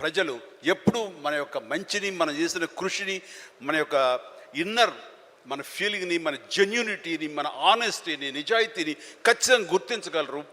ప్రజలు ఎప్పుడు మన యొక్క మంచిని మనం చేసిన కృషిని మన యొక్క ఇన్నర్ మన ఫీలింగ్ని మన జెన్యూనిటీని మన ఆనెస్టీని నిజాయితీని ఖచ్చితంగా గుర్తించగలరు.